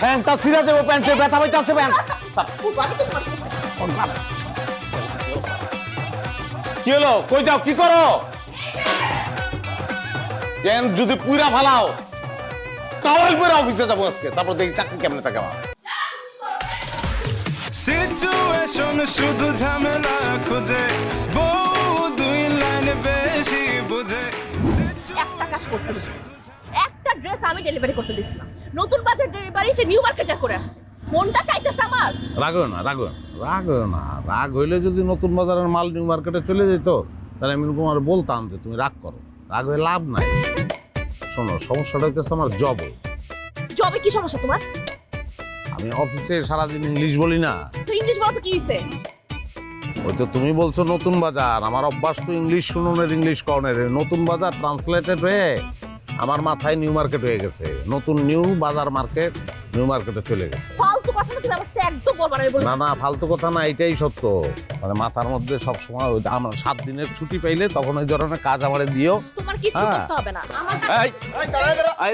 প্যান্টটা ছিঁড়ে দেবো প্যান্টে ব্যথা পাইতেছে প্যান্ট। কি হলো? কই যাও? কি করো? প্যান্ট যদি পুরা ফালাও টাওয়াল পরে অফিসে যাব আজকে। তারপর দেখি চাকরি কেমনে থাকে আমার। সিচুয়েশন শুধু ঝামেলা খুঁজে বউ দুই লাইন বেশি বুঝে। একটা কাজ করতে আমি ডেলিভারি করতে দিছিলাম নতুন বাজার ডেলিভারি সে নিউ মার্কেট যা করে আসছে। মনটা চাইতেছে আমার। রাগ না রাগ না, রাগ না। রাগ হইলে যদি নতুন বাজারের মাল নিউ মার্কেটে চলে যেত তাহলে আমি তোমার বলতাম যে তুমি রাগ করো। রাগ হয়ে লাভ নাই। শোনো সমস্যাটা হইতেছে আমার জব জবে কি সমস্যা তোমার? আমি অফিসে সারাদিন ইংলিশ বলি না। তো ইংলিশ বলো তো কি হইছে? ওই তো তুমি বলছো নতুন বাজার। আমার অভ্যাস তো ইংলিশ শুনুনের ইংলিশ কর্নের নতুন বাজার ট্রান্সলেটেড হয়ে আমার মাথায় নিউ মার্কেট হয়ে গেছে। নতুন নিউ বাজার মার্কেট নিউ মার্কেটে চলে গেছে। ফালতু কথা না তুমি আমার একদম বলবা না না না ফালতু কথা না এটাই সত্য। মানে মাথার মধ্যে সবসময় ওই আমার সাত দিনের ছুটি পাইলে তখন ওই ধরনের কাজ আমারে দিও। তোমার কিছু হ্যাঁ। করতে হবে না। আমার এই আই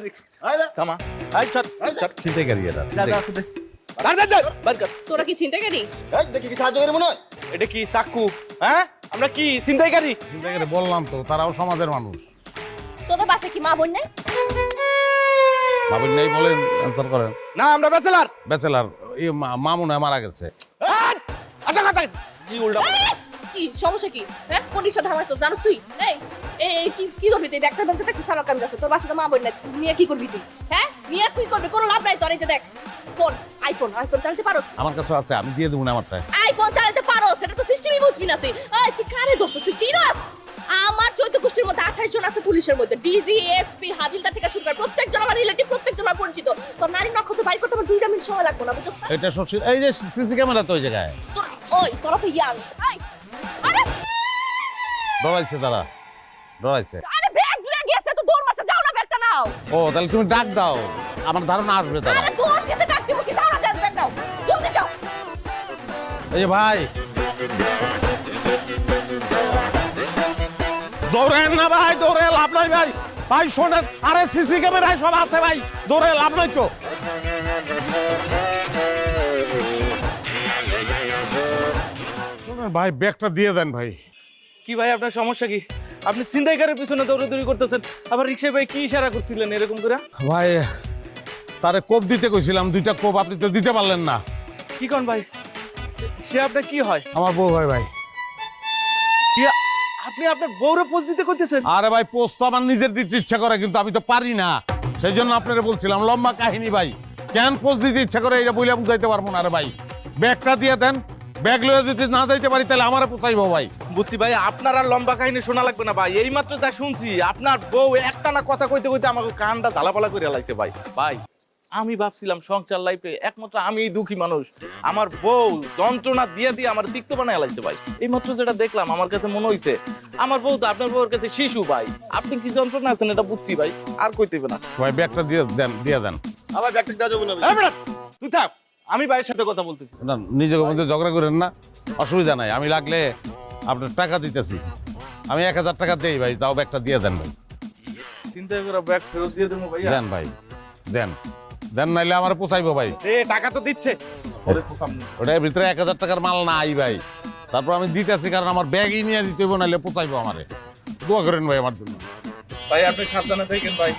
আই থামা। আই ছাড় ছাড়। চিন্তা করি এটা দাঁড় দাঁড় দাঁড় বার কর। তোরা কি চিন্তা করি? এই দেখি কি সাহায্য করে মনে হয়? এটা কি চাকু? হ্যাঁ? আমরা কি? চিন্তাইকারী চিন্তা করে বললাম তো তারাও সমাজের মানুষ। তোদের কি মা বোন নেই? ভাবেন নেই বলেন অ্যান্সার করেন না আমরা ব্যাচেলার ব্যাচেলার মামুনে মারা গেছে। আচ্ছা কথা কি উল্টা এই, কি সমস্যা কি? হ্যাঁ কোন রিক্সা ধামাইছো জানিস তুই? এই এই এই, কি কি করবি তুই? ব্যাগটা ব্যাগটা কি সালার কামিজ আছে? তোর বাসাতে মা বোন নাই। নিয়ে কি করবি তুই? হ্যাঁ নিয়ে কি করবি? কোনো লাভ নাই তোর এই যে দেখ। ফোন আইফোন আইফোন চালাতে পারোস? আমার কাছে আছে আমি দিয়ে দেবো না আমারটায়। আইফোন চালাতে পারো সেটা তো সিস্টেমই বুঝবি না তুই। এই তুই কারে ধরছিস? তুই চিনস? আমার চৈত্য গোষ্ঠীর মধ্যে আঠাশ জন আছে পুলিশের মধ্যে। ডিজি এসপি হাবিলদার থেকে শুরু করে প্রত্যেকজন আমার রিলেটিভ প্রত্যেকজন আমার পরিচিত। তোর নারী নক্ষত্র বাড়ি করতে আমার দুইটা মিনিট সময় লাগবে না বুঝছিস না? এটা এই যে সিসি ক্যামেরা তো ওই জায়গায়। ওই তোরা তো ইয়াং। আরে! ডরাইছে তারা। ডরাইছে আরে ব্যাগ লেগে গেছে তো দৌড় মারতে যাও না ব্যাগটা নাও। ও তাহলে তুমি ডাক দাও। আমার ধারণা আসবে তারা। আরে দৌড় গেছে ডাক দিব কি? নাও। জলদি যাও। এই ভাই। দৌড়েন না ভাই দৌড়ে লাভ নাই ভাই। ভাই শোনেন আরে সিসি ক্যামেরায় সব আছে ভাই। দৌড়ে লাভ নাই তো। ভাই ব্যাগটা দিয়ে দেন ভাই। কি ভাই আপনার সমস্যা কি? আপনি চিন্তাইকারের পিছনে দৌড়াদৌড়ি করতেছেন। আবার রিক্সায় ভাই কি ইশারা করছিলেন এরকম করে? ভাই তারে কোপ দিতে কইছিলাম দুইটা কোপ আপনি তো দিতে পারলেন না। কি কোন ভাই? সে আপনার কি হয়? আমার বউ ভাই ভাই। কি আপনি আপনার বউরে পোজ দিতে করতেছেন আরে ভাই পোস্ট তো আমার নিজের দিতে ইচ্ছা করে কিন্তু আমি তো পারি না। সেই জন্য আপনারা বলছিলাম লম্বা কাহিনী ভাই। কেন পোস্ট দিতে ইচ্ছা করে এটা বইলে বুঝাইতে পারব না আরে ভাই। ব্যাগটা দিয়ে দেন ব্যাগ লয়ে যদি না যাইতে পারি তাহলে আমারে পোষাইবো ভাই। বুঝছি ভাই আপনার আর লম্বা কাহিনী শোনা লাগবে না ভাই। এইমাত্র যা শুনছি আপনার বউ একটা না কথা কইতে কইতে আমাকে কানটা ধালাপালা করে লাইছে ভাই। ভাই। আমি ভাবছিলাম সংসার লাইফে একমাত্র আমি দুঃখী মানুষ। আমার বউ যন্ত্রণা দিয়ে দিয়ে আমার তিক্ত বানায় লাগছে ভাই। এই মাত্র যেটা দেখলাম আমার কাছে মনে হইছে আমার বউ তো আপনার বউর কাছে শিশু ভাই। আপনি কি যন্ত্রণা আছেন এটা বুঝছি ভাই আর কইতে হবে না। ভাই ব্যাগটা দিয়ে দেন দিয়ে দেন। আবার ব্যাগটা দেওয়া যাবে না তুই থাক আমি ভাইয়ের সাথে কথা বলতেছি। না নিজের মধ্যে ঝগড়া করেন না অসুবিধা নাই। আমি লাগলে আপনার টাকা দিতেছি। আমি এক হাজার টাকা দেই ভাই তাও ব্যাগটা দিয়ে দেন ভাই। চিন্তা করে ব্যাগ ফেরত দিয়ে দেবো ভাই দেন ভাই দেন। দেন নাইলে আমার পোষাইবো ভাই। এ টাকা তো দিচ্ছে। ওটার ভিতরে এক হাজার টাকার মাল নাই ভাই। তারপর আমি দিতেছি কারণ আমার ব্যাগই নিয়ে দিতে হইব নাইলে পোষাইবো আমারে। দোয়া করেন ভাই আমার জন্য। ভাই আপনি সাবধানে থাকেন ভাই।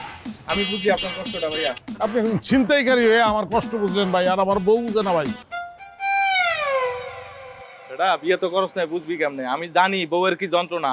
আমি বুঝি আপনার কষ্টটা ভাইয়া। আপনি এখন ছিনতাইকারী হয়ে আমার কষ্ট বুঝলেন ভাই আর আমার বউ বুঝে না ভাই। এটা বিয়ে তো করস নাই বুঝবি কেমনে? আমি জানি বউয়ের কি যন্ত্রণা।